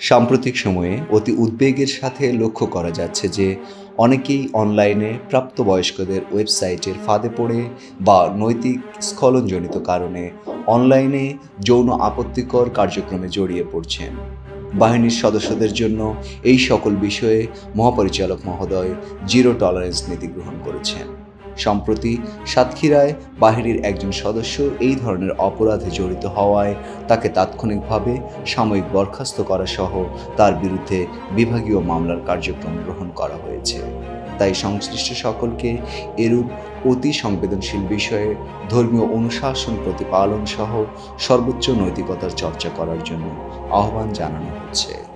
সাম্প্রতিক সময়ে অতি উদ্বেগের সাথে লক্ষ্য করা যাচ্ছে যে অনেকেই অনলাইনে প্রাপ্তবয়স্কদের ওয়েবসাইটের ফাঁদে পড়ে বা নৈতিক স্খলনজনিত কারণে অনলাইনে যৌন আপত্তিকর কার্যক্রমে জড়িয়ে পড়ছেন। বাহিনীর সদস্যদের জন্য এই সকল বিষয়ে মহাপরিচালক মহোদয় জিরো টলারেন্স নীতি গ্রহণ করেছেন। সম্প্রতি সাতক্ষীরায় বাহিনীর একজন সদস্য এই ধরনের অপরাধে জড়িত হওয়ায় তাকে তাৎক্ষণিকভাবে সাময়িক বরখাস্ত করা সহ তার বিরুদ্ধে বিভাগীয় মামলার কার্যক্রম গ্রহণ করা হয়েছে। তাই সংশ্লিষ্ট সকলকে এরূপ অতি সংবেদনশীল বিষয়ে ধর্মীয় অনুশাসন প্রতিপালন সহ সর্বোচ্চ নৈতিকতার চর্চা করার জন্য আহ্বান জানানো হচ্ছে।